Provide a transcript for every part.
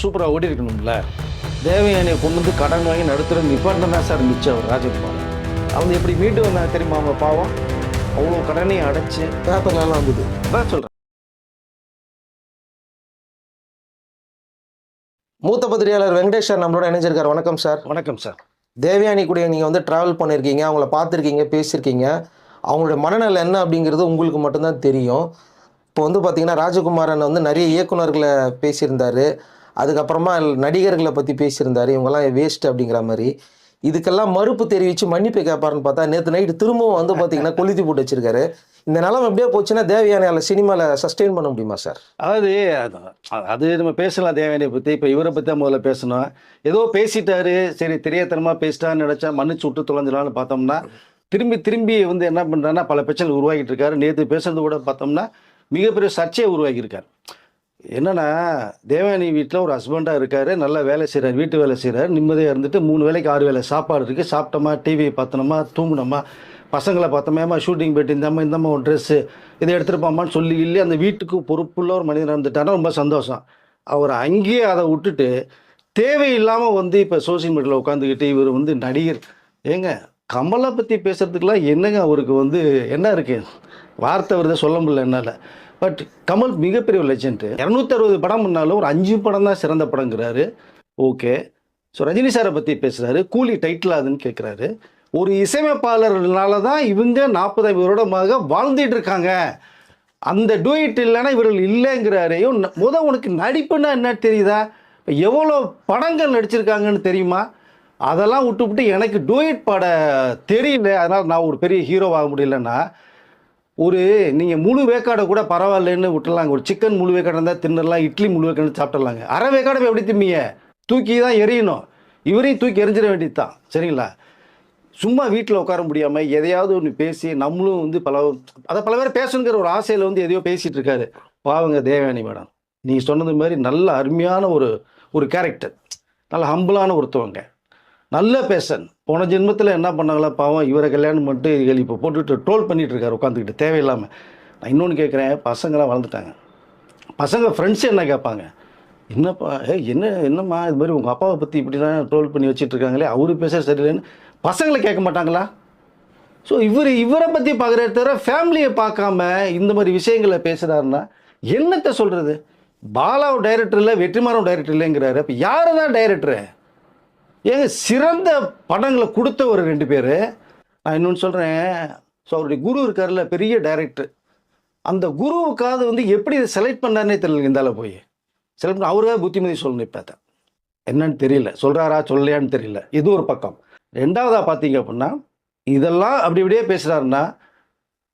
சூப்பராக ஓடி இருக்கணும்ல. தேவயானியை கொண்டு வந்து கடன் வாங்கி நடுத்துற நிப்பாட்டம் தான் சார் மிச்சம் அவர் ராஜகுமார் அவங்க எப்படி மீண்டு வந்தாங்க தெரியுமா அவங்க பாவம்? அவ்வளோ கடனையும் அடைச்சு பேப்பர்லாம் வந்தது. அதான் சொல்கிறேன் மூத்த பத்திரிகையாளர் வெங்கடேஷ் சார் நம்மளோட இணைஞ்சிருக்கார். வணக்கம் சார். வணக்கம் சார். தேவயானி கூட நீங்கள் வந்து ட்ராவல் பண்ணியிருக்கீங்க அவங்கள பார்த்துருக்கீங்க பேசியிருக்கீங்க. அவங்களோட மனநல என்ன அப்படிங்கிறது உங்களுக்கு மட்டும்தான் தெரியும். இப்போ வந்து பார்த்தீங்கன்னா ராஜகுமாரன் வந்து நிறைய இயக்குனர்களை பேசியிருந்தாரு. அதுக்கப்புறமா நடிகர்களை பற்றி பேசியிருந்தாரு. இவங்கெல்லாம் வேஸ்ட் அப்படிங்கிற மாதிரி. இதுக்கெல்லாம் மறுப்பு தெரிவித்து மன்னிப்பு கேட்பாருன்னு பார்த்தா நேற்று நைட்டு திரும்பவும் வந்து பார்த்தீங்கன்னா கொளுத்தி போட்டு வச்சிருக்காரு. இந்த நிலம் எப்படியே போச்சுன்னா தேவயானியால் சினிமாவில் சஸ்டெயின் பண்ண முடியுமா சார் அதாவது அது- அது நம்ம பேசலாம் தேவயானியை பற்றி இப்போ இவரை பற்றி முதல்ல பேசணும். ஏதோ பேசிட்டாரு. சரி தெரியாதனமாக பேசிட்டான்னு நினச்சா மன்னிச்சு விட்டு தொலைஞ்சிடலாம்னு பார்த்தோம்னா திரும்பி திரும்பி வந்து என்ன பண்ணுறாருன்னா பல பிரச்சனை உருவாக்கிட்டு இருக்காரு. நேற்று பேசுறது கூட பார்த்தோம்னா மிகப்பெரிய சர்ச்சையை உருவாக்கியிருக்காரு. என்னன்னா தேவயானி வீட்டில் ஒரு ஹஸ்பண்டாக இருக்காரு நல்லா வேலை செய்கிறார் வீட்டு வேலை செய்கிறார் நிம்மதியாக இருந்துட்டு மூணு வேளைக்கு ஆறு வேலை சாப்பாடு இருக்குது சாப்பிட்டோமா டிவி பார்த்தனோமா தூங்கினோமா பசங்களை பார்த்தோமேமா ஷூட்டிங் போயிட்டு இந்தாம்மா இந்தாம்மா ஒரு ட்ரெஸ்ஸு இதை எடுத்துகிட்டு போமான்னு சொல்லி இல்லை அந்த வீட்டுக்கு பொறுப்புள்ள ஒரு மனிதன் இருந்துட்டாருன்னா ரொம்ப சந்தோஷம். அவர் அங்கேயே அதை விட்டுட்டு தேவையில்லாமல் வந்து இப்போ சோசியல் மீடியாவில் உட்காந்துக்கிட்டு இவர் வந்து நடிகர். ஏங்க கமலை பற்றி பேசுகிறதுக்கெல்லாம் என்னங்க அவருக்கு வந்து என்ன இருக்குது வார்த்தை வருதை சொல்ல முடியல என்னால். பட் கமல் மிகப்பெரிய லெஜெண்ட் இரநூத்தி அறுபது படம் பண்ணாலும் ஒரு அஞ்சு படம் தான் சிறந்த படங்கிறாரு. ஓகே ஸோ ரஜினி சாரை பற்றி பேசுகிறாரு கூலி டைட்டில் அதுன்னு கேட்குறாரு ஒரு இசையமைப்பாளர்னால தான் இவங்க நாற்பது வருடமாக வாழ்ந்துட்டு இருக்காங்க. அந்த டூயிட் இல்லைன்னா இவர்கள் இல்லைங்கிறாரையும் முத உனக்கு நடிப்புன்னா என்ன தெரியுதா? இப்போ எவ்வளோ படங்கள் நடிச்சிருக்காங்கன்னு தெரியுமா? அதெல்லாம் விட்டுவிட்டு எனக்கு டூயிட் பாட தெரியல. அதனால் நான் ஒரு பெரிய ஹீரோவாக முடியலன்னா ஒரு நீங்கள் முழு வேக்காடை கூட பரவாயில்லன்னு விட்டுலாங்க ஒரு சிக்கன் முழு வேக்காடு இருந்தால் தின்னுடலாம் இட்லி முழு வேக்காடு சாப்பிட்டுலாங்க அரை வேக்காடை போய் எப்படி திம்பிங்க? தூக்கி தான் எரியணும் இவரையும் தூக்கி எரிஞ்சிட வேண்டியது தான் சரிங்களா? சும்மா வீட்டில் உட்கார முடியாமல் எதையாவது ஒன்று பேசி நம்மளும் வந்து பல அதை பல பேர் பேசணுங்கிற ஒரு ஆசையில் வந்து எதையோ பேசிகிட்டு இருக்காரு. பாவங்க தேவயானி மேடம். நீங்கள் சொன்னது மாதிரி நல்ல அருமையான ஒரு ஒரு கேரக்டர் நல்ல ஹம்பிளான ஒருத்தவங்க. நல்ல பேசன். போன ஜென்மத்தில் என்ன பண்ணாங்களா? பாவம் இவரை கல்யாணம் பண்ணிட்டு இவர்கள் இப்போ போட்டுட்டு ட்ரோல் பண்ணிட்டு இருக்காரு உட்காந்துக்கிட்டு தேவையில்லாமல் நான் இன்னொன்று கேட்குறேன் பசங்களாம் வளர்ந்துட்டாங்க. பசங்க ஃப்ரெண்ட்ஸ் என்ன கேட்பாங்க? என்னப்பா ஏ என்ன என்னம்மா இது மாதிரி உங்கள் அப்பாவை பற்றி இப்படிலாம் ட்ரோல் பண்ணி வச்சுட்டு இருக்காங்களே? அவரு பேச சரியில்லைன்னு பசங்களை கேட்க மாட்டாங்களா? ஸோ இவர் இவரை பற்றி பார்க்குற தவிர ஃபேமிலியை பார்க்காம இந்த மாதிரி விஷயங்களை பேசுகிறாருன்னா என்னத்தை சொல்கிறது பாலாவும் டைரக்டர் இல்லை வெற்றிமாறும் டைரக்டர் இல்லைங்கிறாரு. அப்போ யார் தான் டைரக்டரு ஏங்க சிறந்த படங்களை கொடுத்த ஒரு ரெண்டு பேர். நான் இன்னொன்று சொல்கிறேன் ஸோ அவருடைய குரு இருக்கார்ல பெரிய டைரக்டர் அந்த குருவுக்காவது வந்து எப்படி இதை செலக்ட் பண்ணார்னே தெரியல இந்தால போய். செலக்ட் பண்ண அவருக்காக புத்திமதி சொல்லணும் இப்போ தான் என்னன்னு தெரியல. சொல்கிறாரா சொல்லலையான்னு தெரியல. இது ஒரு பக்கம். ரெண்டாவதாக பார்த்தீங்க அப்படின்னா இதெல்லாம் அப்படி இப்படியே பேசுகிறாருன்னா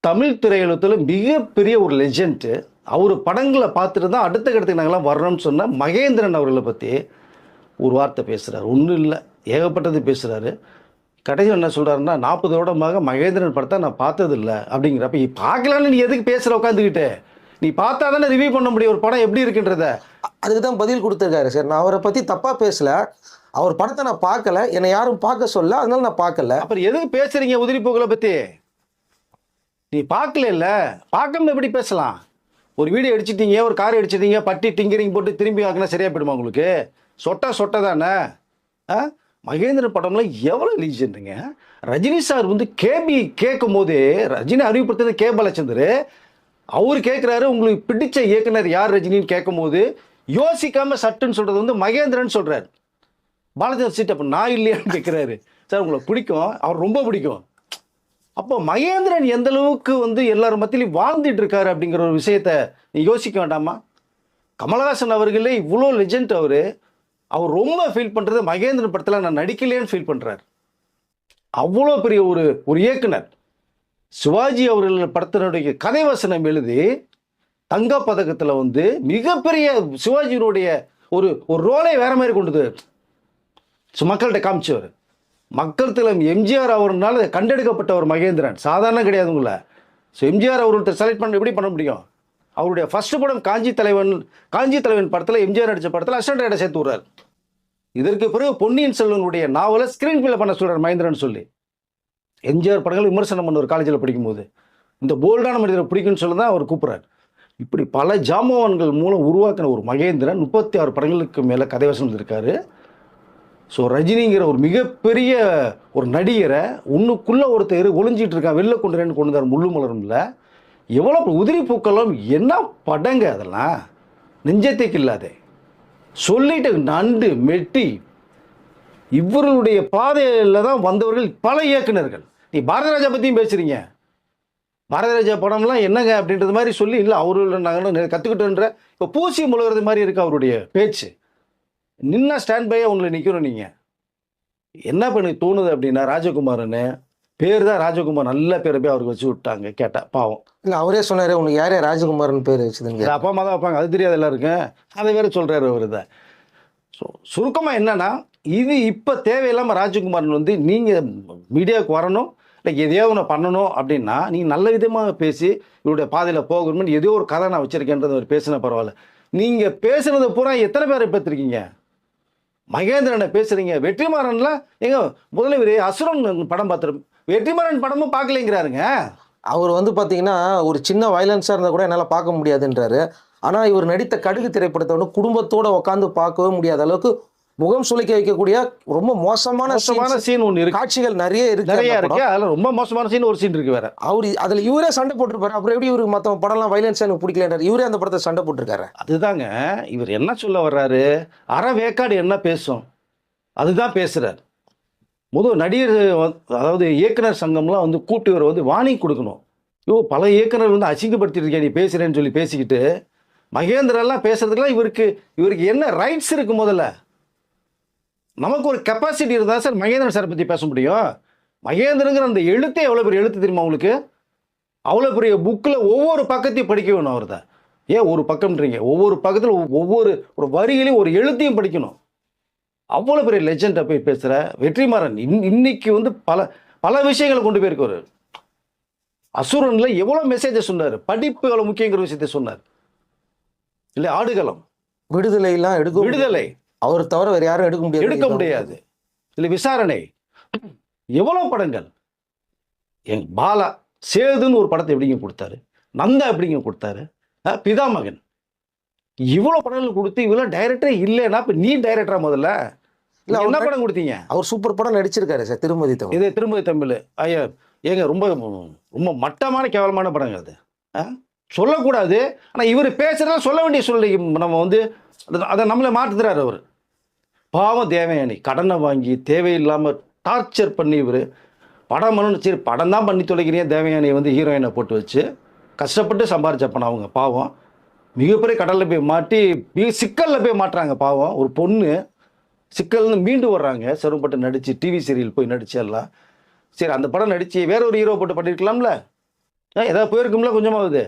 தமிழ் திரையுலகத்தில் மிகப்பெரிய ஒரு லெஜெண்ட்டு அவர் படங்களை பார்த்துட்டு தான் அடுத்த கட்டத்துக்கு நாங்கள்லாம் வர்றோம்னு சொன்ன மகேந்திரன் அவர்களை பற்றி ஒரு வார்த்தை பேசுகிறார் ஒன்றும் இல்லை. ஏகப்பட்டது பேசுகிறாரு கடைசியில் என்ன சொல்கிறாருன்னா நாற்பது வருடமாக மகேந்திரன் படத்தை நான் பார்த்ததில்ல அப்படிங்கிறப்ப நீ பார்க்கலான்னு நீ எதுக்கு பேசுகிற உட்காந்துக்கிட்டு? நீ பார்த்தா தானே ரிவ்யூ பண்ண முடியும் ஒரு படம் எப்படி இருக்குன்றத. அதுக்கு தான் பதில் கொடுத்துருக்காரு சார். நான் அவரை பற்றி தப்பாக பேசல. அவர் படத்தை நான் பார்க்கல. என்னை யாரும் பார்க்க சொல்ல அதனால நான் பார்க்கல. அப்புறம் எதுக்கு பேசுறீங்க உதிரி போகலை பற்றி நீ பார்க்கல இல்ல பார்க்காம எப்படி பேசலாம்? ஒரு வீடியோ அடிச்சிட்டீங்க ஒரு கார் அடிச்சிட்டீங்க பட்டி டிங்கரிங் போட்டு திரும்பி ஆக்கினா சரியா போயிடுமா உங்களுக்கு? சொட்டா சொட்டை தானே? ஆ? மகேந்திரன் படம்ல எவ்வளோ லீஜெண்டுங்க ரஜினி சார் வந்து கேபி கேட்கும் போதே ரஜினி அறிவுப்படுத்தது கே பாலச்சந்தர். அவர் கேட்குறாரு உங்களுக்கு பிடிச்ச இயக்குனர் யார் ரஜினின்னு கேட்கும்போது யோசிக்காமல் சட்டுன்னு சொல்கிறது வந்து மகேந்திரன் சொல்கிறார் பாலச்சந்தர் சீட் அப்போ நான் இல்லையான்னு கேட்குறாரு சார் உங்களை பிடிக்கும். அவர் ரொம்ப பிடிக்கும். அப்போ மகேந்திரன் எந்த அளவுக்கு வந்து எல்லாரும் மத்தியிலையும் வாழ்ந்துட்டு இருக்காரு அப்படிங்கிற ஒரு விஷயத்த நீ யோசிக்க வேண்டாமா? கமலஹாசன் அவர்களே இவ்வளோ லெஜெண்ட் அவர். அவர் ரொம்ப ஃபீல் பண்ணுறது மகேந்திரன் படத்தில் நான் நடிக்கலையேன்னு ஃபீல் பண்ணுறாரு அவ்வளோ பெரிய ஒரு ஒரு இயக்குனர். சிவாஜி அவர்கள் படத்தினுடைய கதை வசனம் எழுதி தங்க பதக்கத்தில் வந்து மிகப்பெரிய சிவாஜியினுடைய ஒரு ஒரு ரோலை வேற மாதிரி கொண்டது ஸோ மக்கள்கிட்ட காமிச்சவர். மக்கள் திலம் எம்ஜிஆர் அவர்னால கண்டெடுக்கப்பட்ட ஒரு மகேந்திரன். சாதாரண கிடையாதுங்கள ஸோ எம்ஜிஆர் அவர்கிட்ட செலக்ட் பண்ண எப்படி பண்ண முடியும்? அவருடைய ஃபர்ஸ்ட் படம் காஞ்சி தலைவன் காஞ்சி தலைவன் படத்தில் எம்ஜிஆர் நடித்த படத்தில் அசிஸ்டன்ட் ரைட்டர் சேர்த்து விடுறாரு. இதற்கு பிறகு பொன்னியின் செல்வனுடைய நாவலை ஸ்க்ரீன் பிளே பண்ண சொல்கிறார் மகேந்திரன் சொல்லி. எம்ஜிஆர் படங்கள் விமர்சனம் பண்ண ஒரு காலேஜில் படிக்கும்போது. இந்த போல்டான மனிதரை பிடிக்கும்னு சொல்லி தான் அவர் கூப்பிட்றாரு. இப்படி பல ஜாமோவான்கள் மூலம் உருவாக்கின ஒரு மகேந்திரன் முப்பத்தி ஆறு படங்களுக்கு மேலே கதை வசனம் இருக்காரு ஸோ ரஜினிங்கிற ஒரு மிகப்பெரிய ஒரு நடிகரை உன்னுக்குள்ளே ஒருத்தர் ஒளிஞ்சிட்டு இருக்கான் வெளில கொண்டு கொண்டு வந்தார் முள்ளு மலரும்ல எவ்வளோ உதிரி பூக்களும் என்ன படங்க அதெல்லாம்? நெஞ்சத்துக்கு இல்லாதே சொல்லிட்டு நண்டு மெட்டி இவர்களுடைய பாதையில் தான் வந்தவர்கள் பல இயக்குனர்கள் நீ பாரதராஜா பற்றியும் பேசுகிறீங்க பாரதராஜா படம்லாம் என்னங்க அப்படின்றது மாதிரி சொல்லி இல்லை அவர்கள் நாங்கள் கற்றுக்கிட்டோன்ற இப்போ பூசி முழுகிறது மாதிரி இருக்குது அவருடைய பேச்சு. நின்னா ஸ்டாண்ட் பையாக உங்களை நிற்கிறோம் நீங்கள் என்ன பண்ணி தோணுது அப்படின்னா ராஜகுமாரன்னு பேர் தான் ராஜகுமார். நல்ல பேரை போய் அவருக்கு வச்சு விட்டாங்க கேட்டா பாவம். இல்லை அவரே சொன்னாரு உனக்கு யாரே ராஜகுமாரன் பேர் வச்சுதுங்க அப்பா அம்மா தான் வைப்பாங்க. அது தெரியாது எல்லாருக்கும். அதை வேற சொல்கிறாரு அவர் இதை. ஸோ சுருக்கமாக என்னன்னா இது இப்போ தேவையில்லாமல் ராஜகுமாரன் வந்து நீங்கள் மீடியாவுக்கு வரணும் இல்லை எதையோ ஒன்று பண்ணணும் அப்படின்னா நீங்கள் நல்ல விதமாக பேசி இவருடைய பாதையில் போகணும்னு ஏதோ ஒரு கதை நான் வச்சுருக்கேன்றது அவர் பேசின பரவாயில்ல. நீங்கள் பேசுனது பூரா எத்தனை பேரை பார்த்துருக்கீங்க மகேந்திரனை பேசுகிறீங்க வெற்றிமாறன்லாம் எங்க முதல்ல இவர் அசுரன் படம் பார்த்துரு வெற்றிமாறன் படமும் பார்க்கலைங்கிறாருங்க. அவர் வந்து பார்த்தீங்கன்னா ஒரு சின்ன வயலன்ஸாக இருந்தால் கூட என்னால் பார்க்க முடியாதுன்றாரு. ஆனால் இவர் நடித்த கடுகு திரைப்படத்தை வந்து குடும்பத்தோட உட்காந்து பார்க்கவே முடியாத அளவுக்கு முகம் சுளிக்க வைக்கக்கூடிய ரொம்ப மோசமான மோசமான சீன் ஒன்று இருக்கு. காட்சிகள் நிறைய இருக்கு நிறைய இருக்கு. அதில் ரொம்ப மோசமான சீன் ஒரு சீன் இருக்கு வேற. அவர் அதில் இவரே சண்டை போட்டிருப்பாரு. அப்புறம் எப்படி இவருக்கு மற்ற படம்லாம் வயலன்ஸாக எனக்கு பிடிக்கலன்றாரு. இவரே அந்த படத்தை சண்டை போட்டிருக்காரு. அதுதாங்க இவர் என்ன சொல்ல வர்றாரு? அரை வேக்காடு என்ன பேசும்? அதுதான் பேசுறார். முதல் நடிகர் அதாவது இயக்குனர் சங்கம்லாம் வந்து கூப்பிட்டு வர வந்து வார்னிங் கொடுக்கணும். ஐயோ பல இயக்குனர் வந்து அசிங்கப்படுத்திருக்கேன் நீ பேசுகிறேன்னு சொல்லி பேசிக்கிட்டு மகேந்திரெல்லாம் பேசுறதுக்குலாம் இவருக்கு இவருக்கு என்ன ரைட்ஸ் இருக்குது முதல்ல? நமக்கு ஒரு கெப்பாசிட்டி இருந்தால் சார் மகேந்திரன் சாரை பற்றி பேச முடியும். மகேந்திரங்கிற அந்த எழுத்தே எவ்வளோ பெரிய எழுத்து தெரியுமா உங்களுக்கு? அவ்வளோ பெரிய புக்கில் ஒவ்வொரு பக்கத்தையும் படிக்க வேணும் அவர் தான் ஏன் ஒரு பக்கம்ன்றீங்க? ஒவ்வொரு பக்கத்தில் ஒவ்வொரு ஒரு வரிகளையும் ஒரு எழுத்தையும் படிக்கணும். அவ்வளோ பெரிய லெஜெண்டை போய் பேசுகிற வெற்றிமாறன். இன் இன்னைக்கு வந்து பல பல விஷயங்களை கொண்டு போயிருக்காரு அசுரனில் எவ்வளோ மெசேஜை சொன்னார். படிப்பு எவ்வளோ முக்கியங்கிற விஷயத்தை சொன்னார். இல்லை ஆடுகளம். விடுதலையெல்லாம் எடுக்க விடுதலை. அவர் தவிர வேற யாரும் எடுக்க முடியாது. எடுக்க முடியாது. இல்லை விசாரணை. எவ்வளோ படங்கள். எங் பாலா சேதுன்னு ஒரு படத்தை எப்படிங்க கொடுத்தாரு? நந்தா எப்படிங்க கொடுத்தாரு? பிதாமகன். இவ்வளோ படங்கள் கொடுத்து இவ்வளோ டைரக்டரே இல்லைன்னா இப்போ நீ டைரக்டரா முதல்ல? இல்ல, என்ன படம் கொடுத்தீங்க? அவர் சூப்பர் படம் நடிச்சிருக்காரு சார் திருமதி தவிர இது திரும்ப தமிழ். ஐயா ஏங்க ரொம்ப ரொம்ப மட்டமான கேவலமான படங்க அது. ஆ? சொல்லக்கூடாது ஆனால் இவர் பேசுகிறத சொல்ல வேண்டிய சூழ்நிலை நம்ம வந்து அதை- நம்மளை மாற்றுறாரு அவர். பாவம் தேவயானி கடனை வாங்கி தேவையில்லாமல் டார்ச்சர் பண்ணி இவர். படம் பண்ணணும் சரி படம் தான் பண்ணி தொலைக்கிறீங்க தேவயானியை வந்து ஹீரோயினை போட்டு வச்சு. கஷ்டப்பட்டு சம்பாரிச்ச பணம் அவங்க பாவம். மிகப்பெரிய கடலில் போய் மாட்டி மிக சிக்கலில் போய் மாட்டுறாங்க பாவம். ஒரு பொண்ணு சிக்கல்னு மீண்டு வர்றாங்க. சிரமப்பட்டு நடித்து டிவி சீரியல் போய் நடிச்சு எல்லாம் சரி அந்த படம் நடித்து வேற ஒரு ஹீரோ போட்டு பண்ணியிருக்கலாம்ல ஏதாவது போயிருக்கும்ல கொஞ்சமாவது?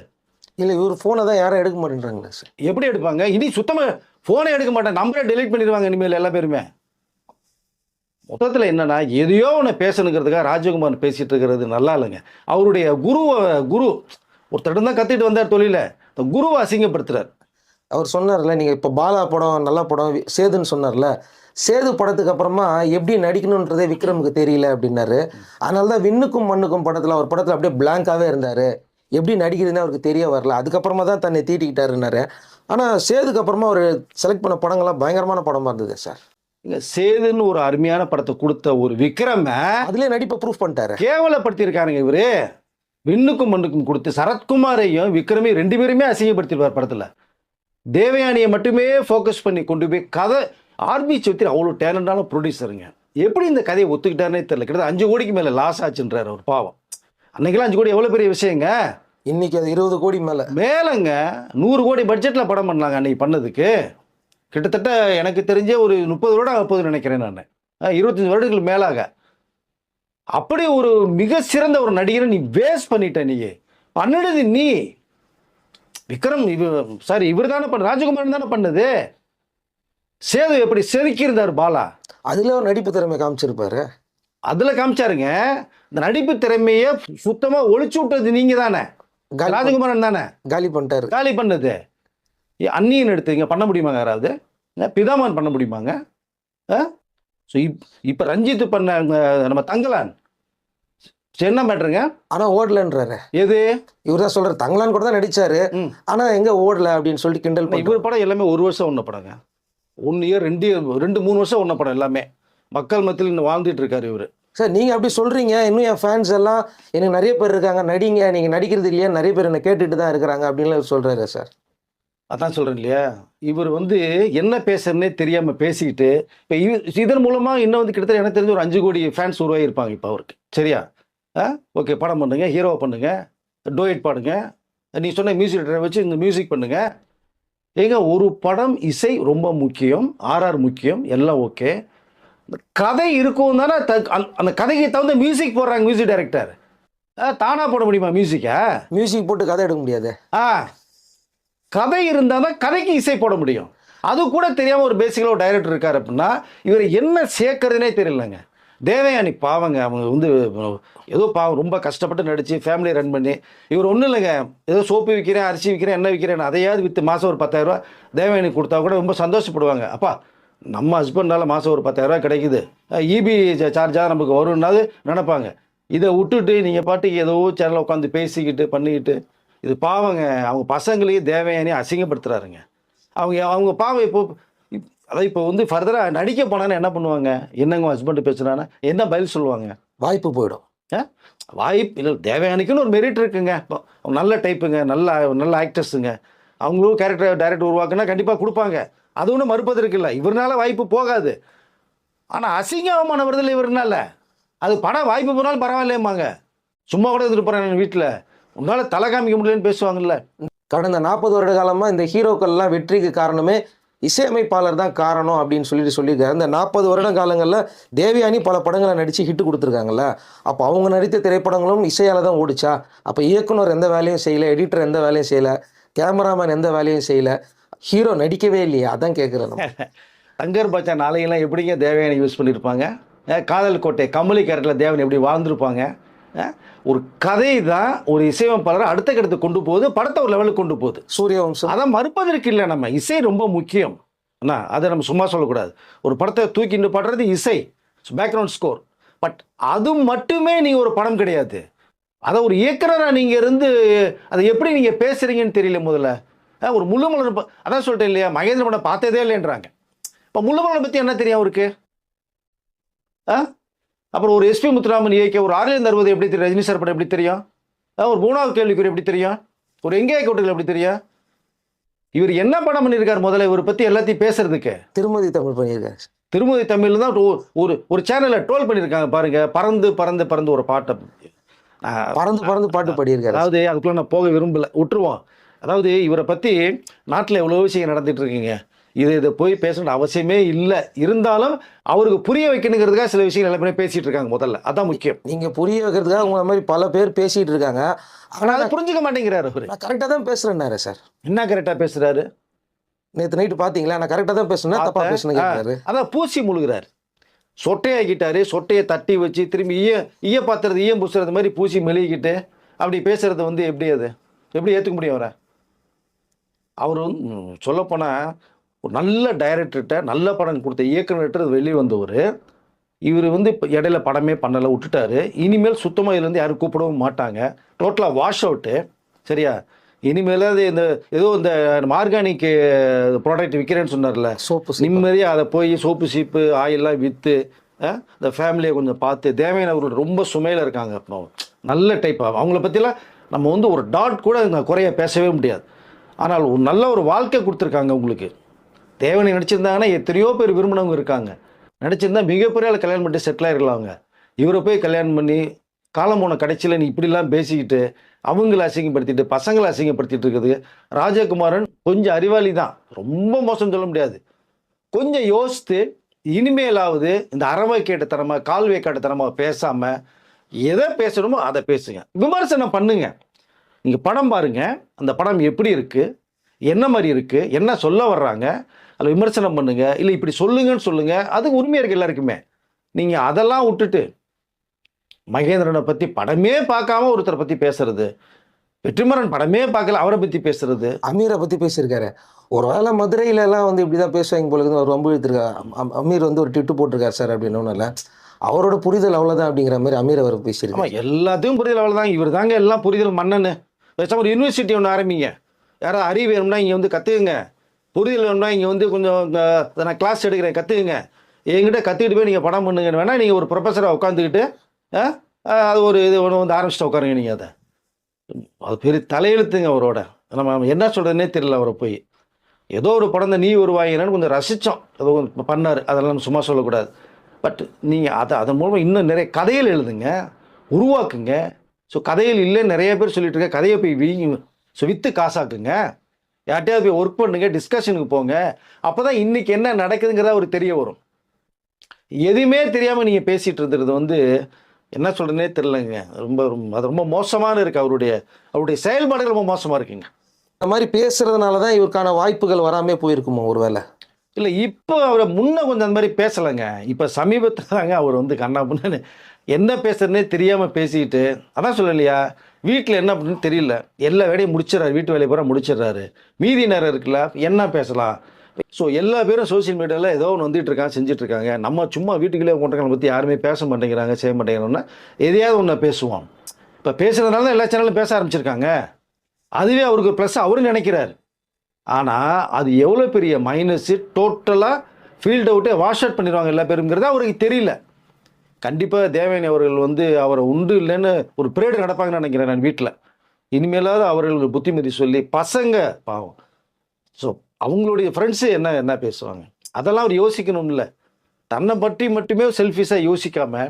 இல்லை இவர் ஃபோனை தான் யாரும் எடுக்க மாட்டேன்றாங்களே சார் எப்படி எடுப்பாங்க? இனி சுத்தமாக ஃபோனே எடுக்க மாட்டேன். நம்பரை டெலீட் பண்ணிடுவாங்க இனிமேல் எல்லா பேருமே. மொத்தத்தில் என்னன்னா எதையோ ஒன்று பேசணுங்கிறதுக்காக ராஜகுமார் பேசிட்டு இருக்கிறது நல்லா இல்லைங்க. அவருடைய குருவை குரு ஒருத்தர் தான் கத்திட்டு வந்தார் தொழில. இந்த குருவை அசிங்கப்படுத்துறார். அவர் சொன்னார்ல நீங்கள் இப்போ பாலா படம் நல்ல படம் சேதுன்னு சொன்னார்ல சேது படத்துக்கு அப்புறமா எப்படி நடிக்கணுன்றதே விக்ரமுக்கு தெரியல அப்படின்னாரு. அதனால தான் விண்ணுக்கும் மண்ணுக்கும் படத்தில் அவர் படத்தில் அப்படியே பிளாங்காகவே இருந்தார். எப்படி நடிக்கிறதுன்னு அவருக்கு தெரிய வரல. அதுக்கப்புறமா தான் தன்னை தீட்டிக்கிட்டாருன்னாரு. ஆனால் சேதுக்கு அப்புறமா அவர் செலக்ட் பண்ண படங்கள்லாம் பயங்கரமான படமாக இருந்தது சார். இங்க சேதுன்னு ஒரு அருமையான படத்தை கொடுத்த ஒரு விக்ரம அதுலேயே நடிப்பை ப்ரூஃப் பண்ணிட்டாரு. கேவலப்படுத்தியிருக்காருங்க இவரு. விண்ணுக்கும் மண்ணுக்கும் கொடுத்து சரத்குமாரையும் விக்ரமையும் ரெண்டு பேருமே அசிங்கப்படுத்திருப்பார் படத்தில். தேவயானியை மட்டுமே ஃபோக்கஸ் பண்ணி கொண்டு போய் கதை ஆர்பி சௌத்ரி அவ்வளோ டேலண்டான ப்ரொடியூசருங்க எப்படி இந்த கதையை ஒத்துக்கிட்டாருனே தெரியல. கிட்டத்தட்ட அஞ்சு கோடிக்கு மேலே லாஸ் ஆச்சுன்றார் ஒரு பாவம். அன்னைக்கெல்லாம் அஞ்சு கோடி எவ்வளோ பெரிய விஷயங்க? இன்னைக்கு அது இருபது கோடி மேலே. மேலங்க நூறு கோடி பட்ஜெட்டில் படம் பண்ணலாங்க அன்னைக்கு பண்ணதுக்கு. கிட்டத்தட்ட எனக்கு தெரிஞ்சே ஒரு முப்பது வருடம் போகுதுன்னு நினைக்கிறேன் நான். இருபத்தஞ்சி வருடங்களுக்கு மேலாக. அப்படி ஒரு மிக சிறந்த ஒரு நடிகரை நீ வேஸ்ட் பண்ணிட்ட நீ பண்ணிடுது நீ. விக்ரம் இவ சாரி இவர் தானே பண்ண ராஜகுமாரன் தானே பண்ணது. சேது எப்படி செதுக்கியிருந்தார் பாலா? அதில் ஒரு நடிப்பு திறமை காமிச்சிருப்பாரு. அதில் காமிச்சாருங்க. இந்த நடிப்பு திறமையை சுத்தமாக ஒழிச்சு விட்டது நீங்கள் தானே. ராஜகுமாரன் தானே. காலி பண்ணிட்டாரு. காலி பண்ணது. ஏ, அந்நியன் எடுத்தீங்க பண்ண முடியுமாங்க யாராவது? பிதாமன் பண்ண முடியுமாங்க? ஸோ இப் இப்போ ரஞ்சித் பண்ண நம்ம தங்கலான். என்ன மேட்ருங்க ஆனா ஓடலன்றாரு. எது? இவர் தான் சொல்றாரு தங்கலான் கூட தான் நடிச்சாரு. ஆனா எங்க ஓடல அப்படின்னு சொல்லிட்டு கிண்டல் இவர் படம் எல்லாமே ஒரு வருஷம் ஒன்ன படங்க. ஒன் இயர் ரெண்டு year, ரெண்டு மூணு வருஷம் ஒன்ன படம் எல்லாமே. மக்கள் மத்தியில் இன்னும் வாழ்ந்துட்டு இருக்காரு இவரு. சார் நீங்க அப்படி சொல்றீங்க. இன்னும் என் ஃபேன்ஸ் எல்லாம் எனக்கு நிறைய பேர் இருக்காங்க. நடிங்க நீங்க நடிக்கிறது இல்லையா? நிறைய பேர் என்ன கேட்டுட்டு தான் இருக்கிறாங்க அப்படின்னு சொல்றாரு சார் அதான் சொல்றேன் இல்லையா? இவர் வந்து என்ன பேசுறதுனே தெரியாம பேசிக்கிட்டு இப்போ இதன் மூலமா இன்னும் வந்து கிட்டத்தட்ட எனக்கு தெரிஞ்ச ஒரு அஞ்சு கோடி ஃபேன்ஸ் உருவாகியிருப்பாங்க இப்போ அவருக்கு. சரியா? ஆ? ஓகே படம் பண்ணுங்க ஹீரோ பண்ணுங்க டோயட் பாடுங்க. நீ சொன்ன மியூசிக் வச்சு இந்த மியூசிக் பண்ணுங்க. ஏங்க ஒரு படம் இசை ரொம்ப முக்கியம் ஆர்ஆர் முக்கியம் எல்லாம் ஓகே. கதை இருக்கும் தானே த- அந்த- கதைக்கு தகுந்த மியூசிக் போடுறாங்க மியூசிக் டைரக்டர் தானா போட முடியுமா மியூசிக்கை மியூசிக் போட்டு கதை எடுக்க முடியாது. ஆ கதை இருந்தால் தான் கதைக்கு இசை போட முடியும். அது கூட தெரியாமல் ஒரு பேசிக்கலாக ஒரு டைரக்டர் இருக்கார் அப்படின்னா இவர் என்ன சேர்க்கறதுனே தெரியலங்க. தேவயானி பாவங்க அவங்க வந்து ஏதோ பாவம் ரொம்ப கஷ்டப்பட்டு நடித்து ஃபேமிலியை ரன் பண்ணி இவர் ஒன்றும் இல்லைங்க. ஏதோ சோப்பு விற்கிறேன் அரிசி விற்கிறேன் என்ன விற்கிறேன் அதையாவது விற்று மாதம் ஒரு பத்தாயிரரூவா தேவயானி கொடுத்தா கூட ரொம்ப சந்தோஷப்படுவாங்க. அப்பா நம்ம ஹஸ்பண்டால் மாதம் ஒரு பத்தாயிரரூவா கிடைக்குது. இபி சார்ஜாக நமக்கு வரும்னாது நினைப்பாங்க. இதை விட்டுட்டு நீங்கள் பாட்டு ஏதோ சேனலில் உட்காந்து பேசிக்கிட்டு பண்ணிக்கிட்டு இது பாவங்க. அவங்க பசங்களையும் தேவயானி அசிங்கப்படுத்துறாருங்க. அவங்க அவங்க பாவம் இப்போ அதான் இப்போ வந்து ஃபர்தராக நடிக்க போனான்னு என்ன பண்ணுவாங்க? என்னங்க ஹஸ்பண்ட் பேசுனான்னா என்ன பதில் சொல்லுவாங்க? வாய்ப்பு போயிடும். வாய்ப்பு இல்லை தேவயானிக்குன்னு ஒரு மெரிட் இருக்குங்க. நல்ல டைப்புங்க நல்ல நல்ல ஆக்டர்ஸுங்க அவங்களும் கேரக்டர் டைரக்டர் உருவாக்குனா கண்டிப்பாக கொடுப்பாங்க. அது ஒன்றும் மறுப்பதற்கு இல்லை இவர்னால வாய்ப்பு போகாது. ஆனால் அசிங்க அவமான வருதில்லை இவர்னால. அது படம் வாய்ப்பு போனாலும் பரவாயில்லையம்மாங்க சும்மா கூட இருந்துட்டு போகிறேன் வீட்டில் உன்னால தலை காமிக்க முடியலன்னு பேசுவாங்கல்ல. கடந்த நாற்பது வருட காலமா இந்த ஹீரோக்கள்லாம் வெற்றிக்கு காரணமே இசையமைப்பாளர் தான் காரணம் அப்படின்னு சொல்லிட்டு சொல்லியிருக்காரு. இந்த நாற்பது வருட காலங்களில் தேவயானி பல படங்களை நடித்து ஹிட்டு கொடுத்துருக்காங்கல்ல. அப்போ அவங்க நடித்த திரைப்படங்களும் இசையால் தான் ஓடிச்சா? அப்போ இயக்குனர் எந்த வேலையும் செய்யலை எடிட்டர் எந்த வேலையும் செய்யலை கேமராமேன் எந்த வேலையும் செய்யலை ஹீரோ நடிக்கவே இல்லையா அதான் கேட்குறேன் தங்கர் பச்சா நாளையெல்லாம் எப்படிங்க தேவயானி யூஸ் பண்ணியிருப்பாங்க காதல் கோட்டை கமலி கேரக்டரில் தேவன் எப்படி வாழ்ந்திருப்பாங்க? ஒரு கதை தான் ஒரு இசையமைப்பாளரை அடுத்த கட்டத்துக்கு கொண்டு போகுது படத்தை ஒரு லெவலுக்கு கொண்டு போகுது. சூரியவம்சம். அதை மறுப்பதற்கு இல்லை நம்ம. இசை ரொம்ப முக்கியம். அண்ணா அதை நம்ம சும்மா சொல்லக்கூடாது. ஒரு படத்தை தூக்கிட்டு பாடுறது இசை. பேக்ரவுண்ட் ஸ்கோர் பட் அது மட்டுமே நீங்கள் ஒரு படம் கிடையாது. அதை ஒரு இயக்குனராக நீங்கள் இருந்து அதை எப்படி நீங்கள் பேசுகிறீங்கன்னு தெரியல முதல்ல. ஒரு முள்ளுமலர் அதான் சொல்லிட்டேன் இல்லையா? மகேந்திர படம் பார்த்ததே இல்லைன்றாங்க. இப்போ முள்ளுமலரை பற்றி என்ன தெரியும் அவருக்கு? ஆ? அப்புறம் ஒரு எஸ்பி முத்துராமன் இயக்கிய ஒரு ஆர்லியன் அறுபது எப்படி தெரியும்? ரஜினி சார் படம் எப்படி தெரியும்? ஒரு மூணாவது கேள்விக்குறி எப்படி தெரியும்? ஒரு எங்கே கூட்டங்கள் எப்படி தெரியும்? இவர் என்ன படம் பண்ணியிருக்காரு முதல்ல? இவரை பற்றி எல்லாத்தையும் பேசுறதுக்கு. திருமதி தமிழ் பண்ணியிருக்காரு. திருமதி தமிழில் தான் ஒரு- ஒரு சேனலில் ட்ரோல் பண்ணியிருக்காங்க பாருங்க. பறந்து பறந்து பறந்து ஒரு பாட்டை. பறந்து பறந்து பாட்டு பாடியிருக்காரு அதாவது அதுக்குள்ள நான் போக விரும்பல. விட்டுருவோம். அதாவது இவரை பற்றி நாட்டில் எவ்வளோ விஷயம் நடந்துட்டு இருக்குங்க. இது இதை போய் பேசணும்னு அவசியமே இல்லை. இருந்தாலும் அவருக்கு புரிய வைக்கணுங்கிறதுக்காக சில விஷயங்கள் எல்லாமே பேசிட்டு இருக்காங்க முதல்ல. அதான் முக்கியம். நீங்க புரிய வைக்கிறதுக்காக உங்களை மாதிரி பல பேர் பேசிட்டு இருக்காங்க. ஆனால் அதை புரிஞ்சுக்க மாட்டேங்கிறாரு அவரு. நான் கரெக்டாக தான் பேசுறேன்னாரு சார். என்ன கரெக்டாக பேசுறாரு? நேற்று நைட்டு பார்த்தீங்களா நான் கரெக்டாக தான் பேசுனேன். தப்பா பார்த்தேன். பேசுனேன் கேட்காரு அதான் பூசி முழுகிறார். சொட்டையாக்கிட்டாரு சொட்டையை தட்டி வச்சு திரும்பி ஈய ஈய பாத்துறது ஈயம் பூசுறது மாதிரி பூசி மெழுகிக்கிட்டு அப்படி பேசுறது வந்து எப்படி அது? எப்படி ஏற்றுக்க முடியும் அவரை? அவர் வந்து சொல்லப்போனால் ஒரு நல்ல டைரக்டர்கிட்ட நல்ல படம் கொடுத்த இயக்குனர்கிட்ட வெளியே வந்தவர். இவர் வந்து இப்போ இடையில படமே பண்ணலை விட்டுட்டாரு. இனிமேல் சுத்தமாக இதுலேருந்து யாரும் கூப்பிடவும் மாட்டாங்க. டோட்டலாக வாஷ் அவுட்டு சரியா? இனிமேல் அது இந்த ஏதோ இந்த ஆர்கானிக் ப்ராடக்ட் விற்கிறேன்னு சொன்னார்ல. சோப்பு நிம்மதியாக அதை போய் சோப்பு சீப்பு ஆயிலெலாம் விற்று இந்த ஃபேமிலியை கொஞ்சம் பார்த்து தேவையான அவர்கள் ரொம்ப சுமையில் இருக்காங்க. அப்போ நல்ல டைப் அவங்கள பற்றிலாம் நம்ம வந்து ஒரு டாட் கூட குறைய பேசவே முடியாது. ஆனால் ஒரு நல்ல ஒரு வாழ்க்கை கொடுத்துருக்காங்க உங்களுக்கு. தேவனை நடிச்சிருந்தாங்கன்னா எத்தனையோ பேர் விரும்பினவங்க இருக்காங்க. நடிச்சிருந்தா மிகப்பெரிய ஆள் கல்யாணம் பண்ணிட்டு செட்டில் ஆகிடலாம் இவரை போய் கல்யாணம் பண்ணி காலம் போன கடைசியில் நீ இப்படிலாம் பேசிக்கிட்டு அவங்கள அசிங்கப்படுத்திட்டு பசங்களை அசிங்கப்படுத்திட்டு இருக்குது ராஜகுமாரன் கொஞ்சம் அறிவாளி தான். ரொம்ப மோசம் சொல்ல முடியாது. கொஞ்சம் யோசித்து இனிமேலாவது இந்த அறவை கேட்டத்தனமா கால்வை கேட்டத்தனமா பேசாமல் எதை பேசணுமோ அதை பேசுங்க. விமர்சனம் பண்ணுங்க. நீங்கள் படம் பாருங்க. அந்த படம் எப்படி இருக்குது என்ன மாதிரி இருக்குது என்ன சொல்ல வர்றாங்க? அதில் விமர்சனம் பண்ணுங்க இல்லை இப்படி சொல்லுங்கன்னு சொல்லுங்க அது உரிமையா இருக்கு எல்லாருக்குமே. நீங்க அதெல்லாம் விட்டுட்டு மகேந்திரனை பத்தி படமே பார்க்காம ஒருத்தரை பத்தி பேசுறது வெற்றிமாறன் படமே பார்க்கல அவரை பத்தி பேசுறது. அமீரை பற்றி பேசியிருக்காரு. ஒருவேளை மதுரையில எல்லாம் வந்து இப்படி தான் பேசுவாங்க போல அவர் ரொம்ப இழுத்துருக்காரு. அம்- அம்- அமீர் வந்து ஒரு டிட்டு போட்டிருக்காரு சார் அப்படின்னு ஒன்றும் இல்லை. அவரோட புரிதல் அவ்வளவுதான் அப்படிங்கிற மாதிரி அமீர் அவர் பேசியிருக்காரு. எல்லாத்தையும் புரிதல் அவ்வளோதான் இவர் தாங்க எல்லாம் புரிதல் மன்னனு பேசாம ஒரு யூனிவர்சிட்டி ஒன்று ஆரம்பிங்க. யாராவது அறிவு வேணும்னா இங்கே வந்து கற்றுக்குங்க புரிதல் வேணும்னா இங்கே வந்து கொஞ்சம் நான் கிளாஸ் எடுக்கிறேன் கற்றுக்குங்க என்கிட்ட கற்றுக்கிட்டு போய் நீங்கள் படம் பண்ணுங்க வேணா நீங்கள் ஒரு ப்ரொஃபஸராக உட்காந்துக்கிட்டு அது ஒரு இது ஒன்று வந்து ஆரம்பிச்சுட்டு உட்காருங்க நீங்கள் அதை. அது பெரிய தலையெழுத்துங்க அவரோட. நம்ம என்ன சொல்கிறதுனே தெரியல அவரை போய். ஏதோ ஒரு படம் தான் நீ வருவாயின்னு கொஞ்சம் ரசித்தோம் ஏதோ பண்ணார். அதெல்லாம் நம்ம சும்மா சொல்லக்கூடாது. பட் நீங்கள் அதை அதன் மூலமாக இன்னும் நிறைய கதைகள் எழுதுங்க உருவாக்குங்க. ஸோ கதைகள் இல்லைன்னு நிறைய பேர் சொல்லிட்டு இருக்க கதையை போய் வீ ஸோ விற்று காசாக்குங்க. யார்கிட்டயாவது போய் ஒர்க் பண்ணுங்க டிஸ்கஷனுக்கு போங்க. அப்போ தான் இன்றைக்கி என்ன நடக்குதுங்கிறத அவருக்கு தெரிய வரும். எதுவுமே தெரியாமல் நீங்கள் பேசிகிட்டு இருந்தது வந்து என்ன சொல்கிறதுனே தெரிலங்க ரொம்ப ரொம்ப அது ரொம்ப மோசமான இருக்குது அவருடைய அவருடைய செயல்பாடுகள் ரொம்ப மோசமாக இருக்குங்க. இந்த மாதிரி பேசுறதுனால தான் இவருக்கான வாய்ப்புகள் வராமே போயிருக்குமோ ஒருவேளை? இல்லை இப்போ அவரை முன்ன கொஞ்சம் அந்த மாதிரி பேசலைங்க. இப்போ சமீபத்தில் தாங்க அவர் வந்து கண்ணா புண்ணு என்ன பேசுறதுனே தெரியாமல் பேசிக்கிட்டு அதான் சொல்லலையா? வீட்டில் என்ன அப்படின்னு தெரியல. எல்லா வேலையும் முடிச்சிடறாரு வீட்டு வேலையை பூரா முடிச்சிடுறாரு. மீதி நேரம் இருக்குல்ல என்ன பேசலாம்? ஸோ எல்லா பேரும் சோஷியல் மீடியாவில் ஏதோ ஒன்று வந்துட்டு இருக்காங்க செஞ்சுட்டு இருக்காங்க. நம்ம சும்மா வீட்டுக்குள்ளே கொண்டவங்களை பற்றி யாருமே பேச மாட்டேங்கிறாங்க செய்ய மாட்டேங்கிறோன்னா எதையாவது ஒன்று பேசுவோம். இப்போ பேசுகிறதுனால தான் எல்லா சேனலும் பேச ஆரம்பிச்சிருக்காங்க. அதுவே அவருக்கு ப்ளஸ் அவரும் நினைக்கிறாரு. ஆனால் அது எவ்வளோ பெரிய மைனஸு டோட்டலாக ஃபீல்ட் அவுட்டே வாஷ் அவுட் பண்ணிடுவாங்க எல்லா பேருங்கிறது அவருக்கு தெரியல. கண்டிப்பாக தேவயானி அவர்கள் வந்து அவரை உண்டு இல்லைன்னு ஒரு பிரேடு நடப்பாங்கன்னு நினைக்கிறேன் நான் வீட்டில் இனிமேலாவது அவர்களுக்கு புத்திமதி சொல்லி பசங்க பாவம். ஸோ அவங்களுடைய ஃப்ரெண்ட்ஸு என்ன என்ன பேசுவாங்க? அதெல்லாம் அவர் யோசிக்கணும்ல. தன்னை பற்றி மட்டுமே செல்ஃபிஷாக யோசிக்காம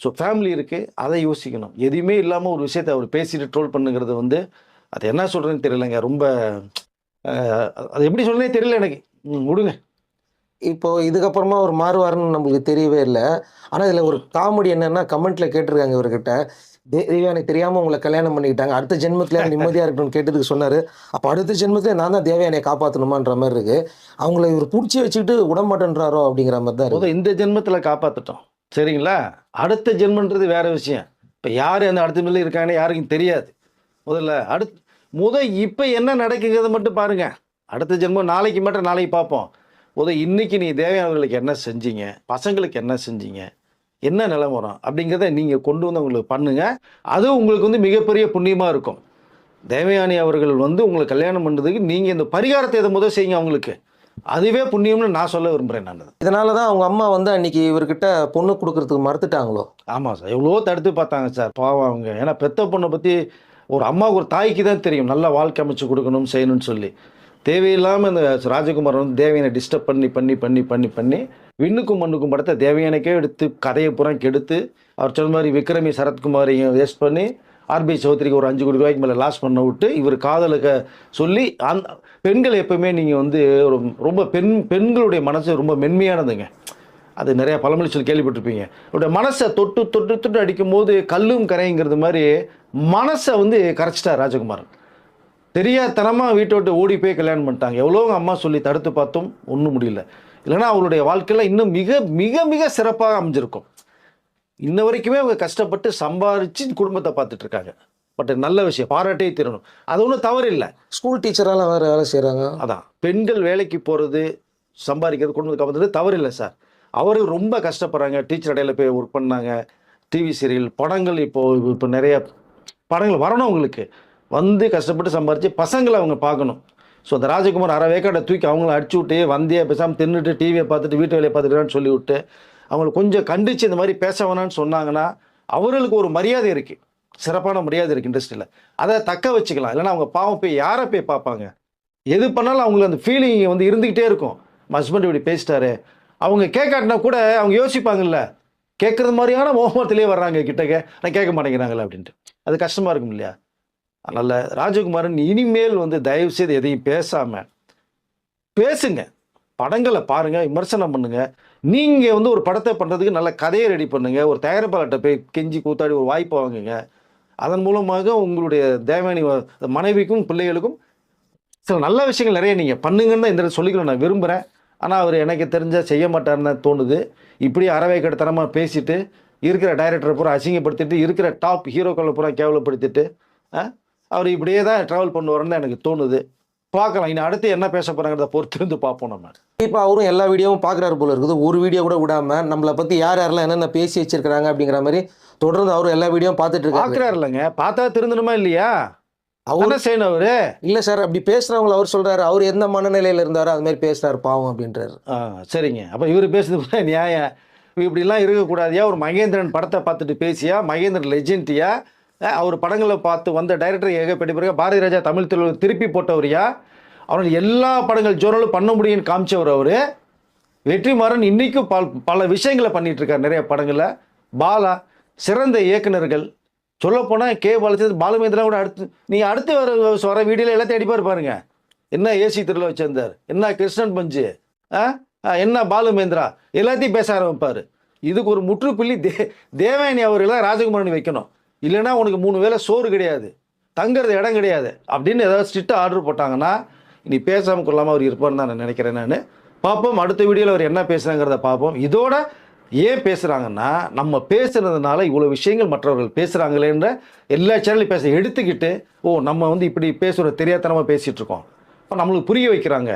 ஸோ ஃபேமிலி இருக்குது அதை யோசிக்கணும். எதுவுமே இல்லாமல் ஒரு விஷயத்தை அவர் பேசிட்டு ட்ரோல் பண்ணுங்கிறது வந்து அது என்ன சொல்கிறதுன்னு தெரியலங்க. ரொம்ப அது எப்படி சொல்கிறேன்னே தெரியல எனக்கு. ம், விடுங்க. இப்போ இதுக்கப்புறமா அவர் மாறுவாருன்னு நம்மளுக்கு தெரியவே இல்லை. ஆனால் இதில் ஒரு காமெடி என்னன்னா கமெண்ட்ல கேட்டிருக்காங்க இவர்கிட்ட. தேவி எனக்கு தெரியாம உங்களை கல்யாணம் பண்ணிக்கிட்டாங்க. அடுத்த ஜென்மத்துல நிம்மதியா இருக்கணும்னு கேட்டதுக்கு சொன்னாரு. அப்போ அடுத்த ஜென்மத்துல நான் தான் தேவையானையை காப்பாற்றணுமான்ற மாதிரி இருக்கு. அவங்கள இவர் பிடிச்சி வச்சுக்கிட்டு விடமாட்டேன்றாரோ அப்படிங்கிற மாதிரி தான் இருக்கு. முதல் இந்த ஜென்மத்தில் காப்பாற்றிட்டோம் சரிங்களா? அடுத்த ஜென்மன்றது வேற விஷயம். இப்போ யார் அந்த அடுத்த ஜென்மத்தில் இருக்காங்கன்னு யாருக்கும் தெரியாது. முதல்ல அடுத் முத இப்போ என்ன நடக்குங்கிறத மட்டும் பாருங்க. அடுத்த ஜென்மம் நாளைக்கு மட்டும் நாளைக்கு பார்ப்போம். முத இன்னைக்கு நீ தேவையானவர்களுக்கு என்ன செஞ்சீங்க? பசங்களுக்கு என்ன செஞ்சீங்க? என்ன நிலவரம் அப்படிங்கிறத நீங்கள் கொண்டு வந்து உங்களுக்கு பண்ணுங்க. அது உங்களுக்கு வந்து மிகப்பெரிய புண்ணியமாக இருக்கும். தேவயானி அவர்கள் வந்து உங்களுக்கு கல்யாணம் பண்ணுறதுக்கு நீங்கள் இந்த பரிகாரத்தை இதை முதல் செய்யுங்க அவங்களுக்கு. அதுவே புண்ணியம்னு நான் சொல்ல விரும்புகிறேன் நான். இதனால தான் அவங்க அம்மா வந்து அன்னைக்கு இவர்கிட்ட பொண்ணு கொடுக்கறதுக்கு மறுத்துட்டாங்களோ? ஆமாம் சார். எவ்வளோ தடுத்து பார்த்தாங்க சார். பாவம் அவங்க. ஏன்னா பெத்த பொண்ணை பற்றி ஒரு அம்மாவுக்கு ஒரு தாய்க்கு தான் தெரியும். நல்ல வாழ்க்கை அமைச்சு கொடுக்கணும் செய்யணும்னு சொல்லி. தேவையில்லாமல் இந்த ராஜகுமார் வந்து தேவையான டிஸ்டர்ப் பண்ணி பண்ணி பண்ணி பண்ணி பண்ணி விண்ணுக்கும் மண்ணுக்கும் படத்தை தேவையானக்கே எடுத்து கதையை புறம் கெடுத்து அவர் சொன்ன மாதிரி விக்ரமி சரத்குமாரையும் வேஸ்ட் பண்ணி ஆர்பி சௌத்ரிக்கு ஒரு அஞ்சு கோடி ரூபாய்க்கு மேலே லாஸ் பண்ண விட்டு இவர் காதலுக்கு சொல்லி அந்த பெண்கள் எப்பவுமே நீங்கள் வந்து ஒரு- ரொம்ப பெண் பெண்களுடைய மனசு ரொம்ப மென்மையானதுங்க. அது நிறையா பழமொழி சொல்லி கேள்விப்பட்டிருப்பீங்க. அவருடைய மனசை தொட்டு தொட்டு தொட்டு அடிக்கும்போது கல்லும் கரைங்கிறது மாதிரி மனசை வந்து கரைச்சிட்டார் ராஜகுமாரன். தெரியாதனமாக வீட்டை விட்டு ஓடி போய் கல்யாணம் பண்ணிட்டாங்க. எவ்வளோ அம்மா சொல்லி தடுத்து பார்த்தும் ஒன்றும் முடியல. இல்லைன்னா அவருடைய வாழ்க்கையில் இன்னும் மிக மிக மிக சிறப்பாக அமைஞ்சிருக்கும். இன்ன வரைக்குமே அவங்க கஷ்டப்பட்டு சம்பாரிச்சு குடும்பத்தை பார்த்துட்டு இருக்காங்க. பட் நல்ல விஷயம் பாராட்டே தீரணும். அது ஒன்றும் தவறு இல்லை ஸ்கூல் டீச்சரால வேற வேலை செய்றாங்க. அதான். பெண்கள் வேலைக்கு போகிறது சம்பாதிக்கிறது குடும்பத்துக்கு காப்பாற்றுறது தவறு இல்லை சார். அவர் ரொம்ப கஷ்டப்படுறாங்க. டீச்சர் இடையில போய் ஒர்க் பண்ணாங்க. டிவி சீரியல் படங்கள் இப்போ இப்போ நிறைய படங்கள் வரணும் உங்களுக்கு வந்து கஷ்டப்பட்டு சம்பாரித்து பசங்களை அவங்க பார்க்கணும். ஸோ அந்த ராஜகுமார் அரை வேக்காடை தூக்கி அவங்கள அடிச்சு விட்டு வந்தே பேசாமல் தின்னுட்டு டிவியை பார்த்துட்டு வீட்டு வேலையை பார்த்துக்கிறான்னு சொல்லி விட்டு அவங்களை கொஞ்சம் கண்டித்து இந்த மாதிரி பேச வேணான்னு சொன்னாங்கன்னா அவர்களுக்கு ஒரு மரியாதை இருக்குது சிறப்பான மரியாதை இருக்குது இண்டஸ்ட்ரியில் அதை தக்க வச்சுக்கலாம். இல்லைன்னா அவங்க பாவம் போய் யாரை போய் பார்ப்பாங்க? எது பண்ணாலும் அவங்களுக்கு அந்த ஃபீலிங் வந்து இருந்துக்கிட்டே இருக்கும். ஹஸ்பண்ட் இப்படி பேசிட்டாரு. அவங்க கேட்காட்டினா கூட அவங்க யோசிப்பாங்கல்ல கேட்குறது மாதிரியான மோகத்திலே வர்றாங்க கிட்டக்க நான் கேட்க மாட்டேங்கிறாங்களே அப்படின்ட்டு. அது கஷ்டமாக இருக்கும் இல்லையா? அதனால் ராஜகுமாரன் இனிமேல் வந்து தயவு செய்து எதையும் பேசாமல் பேசுங்க. படங்களை பாருங்கள் விமர்சனம் பண்ணுங்கள் நீங்கள் வந்து ஒரு படத்தை பண்ணுறதுக்கு நல்ல கதையை ரெடி பண்ணுங்கள் ஒரு தயாரிப்பாளர்கிட்ட போய் கெஞ்சி கூத்தாடி ஒரு வாய்ப்பு வாங்குங்க. அதன் மூலமாக உங்களுடைய தேவயானி மனைவிக்கும் பிள்ளைகளுக்கும் சில நல்ல விஷயங்கள் நிறைய நீங்கள் பண்ணுங்கன்னு தான் இந்த சொல்லிக்கணும் நான் விரும்புகிறேன் ஆனால் அவர் எனக்கு தெரிஞ்சால் செய்ய மாட்டார்னு தோணுது. இப்படி அறவை கடத்தனமாக பேசிட்டு இருக்கிற டைரக்டரை பூரா அசிங்கப்படுத்திட்டு இருக்கிற டாப் ஹீரோக்களை பூரா கேவலப்படுத்திட்டு ஆ, அவர் இப்படியே தான் ட்ராவல் பண்ணுவாருன்னு தான் எனக்கு தோணுது. பார்க்கலாம். இனி அடுத்து என்ன பேச போறாங்கிறத பொறுத்திருந்து பார்ப்போம் நம்ம. இப்போ அவரும் எல்லா வீடியோவும் பார்க்குறாரு போல இருக்குது. ஒரு வீடியோ கூட விடாம நம்மளை பற்றி யார் யாரெல்லாம் என்னென்ன பேசி வச்சிருக்காங்க அப்படிங்கிற மாதிரி தொடர்ந்து அவரும் எல்லா வீடியோவும் பார்த்துட்டு இருக்காரு. பாக்குறாரு இல்லைங்க பார்த்தா திருந்தணுமா இல்லையா? அவர் செய்யணும் அவரு? இல்லை சார் அப்படி பேசுகிறவங்கள அவர் சொல்கிறாரு அவர் எந்த மனநிலையில் இருந்தாரோ அது மாதிரி பேசுறாரு பாவம் அப்படின்றாரு. ஆ, சரிங்க. அப்ப இவர் பேசுறது நியாயம். இப்படிலாம் இருக்கக்கூடாதியா? ஒரு மகேந்திரன் படத்தை பார்த்துட்டு பேசியா? மகேந்திரன் லெஜெண்டியா அவர் படங்களை பார்த்து வந்த டைரக்டர் ஏகப்பட்ட பிறகு பாரதி ராஜா தமிழ் தெலுங்கு திருப்பி போட்டவரியா அவரோட எல்லா படங்கள் ஜோனலும் பண்ண முடியும்னு காமிச்சவர் அவர். வெற்றிமாறன் இன்றைக்கும் பல பல விஷயங்களை பண்ணிகிட்ருக்கார் நிறைய படங்களில். பாலா சிறந்த இயக்குனர்கள் சொல்லப்போனால் கே பாலச்சந்திரன் பாலுமேந்திரா கூட அடுத்து நீங்கள் அடுத்து வர வர வீடியோவில் எல்லாத்தையும் அடிப்பார் பாருங்க. என்ன ஏசி திருவிழா வச்சிருந்தார்? என்ன கிருஷ்ணன் பஞ்சு? ஆ? ஆ, என்ன பாலுமேந்திரா எல்லாத்தையும் பேச ஆரம்பிப்பார். இதுக்கு ஒரு முற்றுப்புள்ளி தே தேவயானி அவர்களை ராஜகுமாரன் வைக்கணும். இல்லைன்னா உனக்கு மூணு வேளை சோறு கிடையாது தங்குறது இடம் கிடையாது அப்படின்னு ஏதாவது ஸ்ட்ரிக்டாக ஆர்டர் போட்டாங்கன்னா இனி பேசாமல் கொள்ளாமல் அவர் இருப்பார்னு தான் நான் நினைக்கிறேன் நான். பார்ப்போம் அடுத்த வீடியோவில் அவர் என்ன பேசுகிறாங்கிறத பார்ப்போம். இதோட ஏன் பேசுகிறாங்கன்னா நம்ம பேசுனதுனால இவ்வளோ விஷயங்கள் மற்றவர்கள் பேசுகிறாங்களேன்ற எல்லா சேனலையும் பேச எடுத்துக்கிட்டு ஓ நம்ம வந்து இப்படி பேசுகிற தெரியாதனமாக பேசிகிட்டு இருக்கோம். நம்மளுக்கு புரிய வைக்கிறாங்க.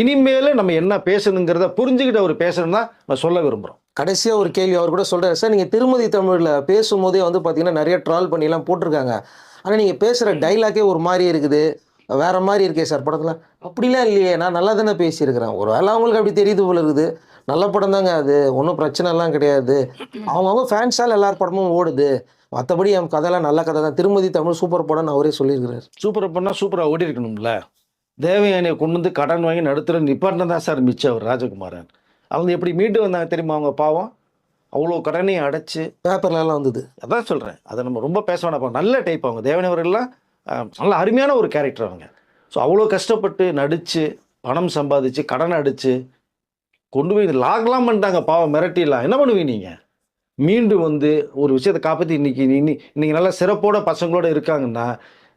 இனிமேல் நம்ம என்ன பேசணுங்கிறத புரிஞ்சுக்கிட்டு அவர் பேசணும்னா நம்ம நான் சொல்ல விரும்புகிறோம் கடைசியாக ஒரு கேள்வி அவர் கூட சொல்கிறாரு சார் நீங்கள் திருமதி தமிழில் பேசும்போதே வந்து பார்த்தீங்கன்னா நிறைய ட்ரால் பண்ணிலாம் போட்டிருக்காங்க. ஆனால் நீங்கள் பேசுகிற டைலாக்கே ஒரு மாதிரி இருக்குது. வேற மாதிரி இருக்கே சார் படத்தில். அப்படிலாம் இல்லையே நான் நல்லா தானே பேசியிருக்கிறேன். ஒரு வேளை அவங்களுக்கு அப்படி தெரியுது போல இருக்குது. நல்ல படம் தாங்க அது. ஒன்றும் பிரச்சனைலாம் கிடையாது. அவங்கவுங்க ஃபேன்ஸால் எல்லார் படமும் ஓடுது. மற்றபடி என் கதைலாம் நல்ல கதை தான். திருமதி தமிழ் சூப்பர் படம்னு அவரே சொல்லியிருக்கிறார். சூப்பராக பண்ணால் சூப்பராக ஓடி இருக்கணும்ல தேவயானியை கொண்டு வந்து கடன் வாங்கி நடுத்துற நிப்பாட்டின தான் சார் மிச்சம் அவர் ராஜகுமாரன். அவங்க எப்படி மீண்டு வந்தாங்க தெரியுமா அவங்க பாவம்? அவ்வளோ கடனையும் அடைச்சு பேப்பர்லலாம் வந்தது. அதான் சொல்கிறேன் அதை நம்ம ரொம்ப பேச வேணாம். நல்ல டைப் அவங்க. அஹ், நல்ல அருமையான ஒரு கேரக்டர் அவங்க. ஸோ அவ்வளோ கஷ்டப்பட்டு நடித்து பணம் சம்பாதிச்சு கடன் அடித்து கொண்டு போய் லாக்லாம் பண்ணிட்டாங்க பாவம். மிரட்டிலாம் என்ன பண்ணுவீங்க நீங்கள் மீண்டும் வந்து ஒரு விஷயத்தை காப்பாற்றி இன்னைக்கு இன்னி இன்னைக்கு நல்லா சிறப்போட பசங்களோட இருக்காங்கன்னா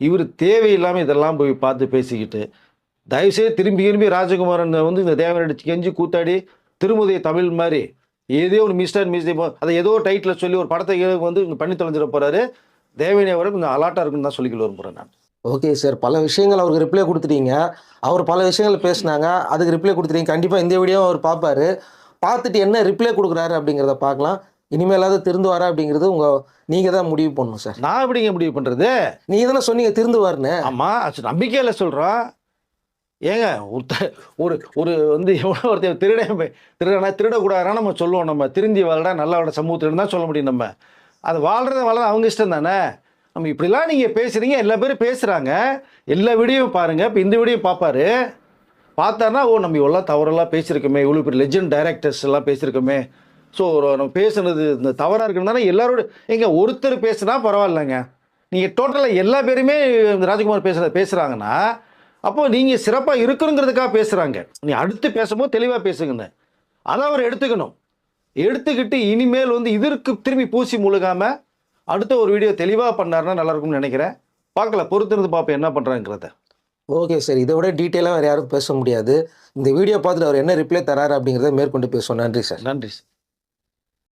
இவர் தேவையில்லாமல் இதெல்லாம் போய் பார்த்து பேசிக்கிட்டு தயவுசெய்து திரும்பி திரும்பி ராஜகுமாரன் வந்து இந்த தேவனடி கெஞ்சி கூத்தாடி திருமுதை தமிழ் மாதிரி ஏதோ ஒரு மிஸ்டர் மிஸ் அதை ஏதோ டைட்டில் சொல்லி ஒரு படத்தை ஏதோ வந்து இங்க பண்ணி தொலைஞ்சிட போறாரு. தேவனி அவரை கொஞ்சம் அலாட்டாக இருக்குன்னு தான் சொல்லிக்கொள்ள விரும்புகிறேன் நான். ஓகே சார் பல விஷயங்கள் அவருக்கு ரிப்ளை கொடுத்துட்டீங்க. அவர் பல விஷயங்கள் பேசுனாங்க. அதுக்கு ரிப்ளை கொடுத்துட்டீங்க. கண்டிப்பாக இந்த வீடியோ அவர் பார்ப்பாரு. பார்த்துட்டு என்ன ரிப்ளை கொடுக்குறாரு அப்படிங்கிறத பார்க்கலாம். இனிமேலாவது திருந்துவாரா அப்படிங்கிறது உங்கள் நீங்கள் தான் முடிவு பண்ணணும் சார் நான் எப்படிங்க முடிவு பண்ணுறது நீங்கள் தானே சொன்னீங்க திருந்துவார்னு ஆமாம் நம்பிக்கையில் சொல்கிறோம் ஏங்க ஒரு ஒரு வந்து எவ்வளோ ஒருத்தர் திருட திருடனா திருடக்கூடாதுனா நம்ம சொல்லுவோம் நம்ம. திருந்தி வாழடா நல்ல சமூகத்தில் தான் சொல்ல முடியும் நம்ம. அது வாழ்கிறத வாழ அவங்க இஷ்டம் தானே? நம்ம இப்படிலாம் நீங்கள் பேசுகிறீங்க எல்லா பேரும் பேசுகிறாங்க எல்லா வீடியோவும் பாருங்கள் இப்போ இந்த வீடியோ பார்ப்பாரு பார்த்தாருன்னா ஓ நம்ம இவ்வளோ தவறெல்லாம் பேசியிருக்கோமே இவ்வளோ பெரிய லெஜண்ட் டைரக்டர்ஸ் எல்லாம் பேசியிருக்கோமே. ஸோ நம்ம பேசுனது இந்த தவறாக இருக்குன்னா எல்லாரோட எங்கே ஒருத்தர் பேசுனா பரவாயில்லைங்க. நீங்கள் டோட்டலாக எல்லா பேருமே இந்த ராஜ்குமார் பேசுகிறத பேசுகிறாங்கன்னா அப்போ நீங்கள் சிறப்பாக இருக்கணுங்கிறதுக்காக பேசுகிறாங்க நீ அடுத்து பேசும்போது தெளிவாக பேசுங்கன்னு அதை அவர் எடுத்துக்கணும். எடுத்துக்கிட்டு இனிமேல் வந்து இதற்கு திரும்பி பூசி முழுகாமல் அடுத்த ஒரு வீடியோ தெளிவாக பண்ணாருன்னா நல்லா இருக்கும்னு நினைக்கிறேன். பார்க்கல பொறுத்திருந்து பார்ப்போம் என்ன பண்ணுறாங்கிறத ஓகே சார் இதை விட டீட்டெயிலாக வேறு யாரும் பேச முடியாது. இந்த வீடியோ பார்த்துட்டு அவர் என்ன ரிப்ளை தராரு அப்படிங்கிறத மேற்கொண்டு பேசுவோம். நன்றி சார். நன்றி சார்.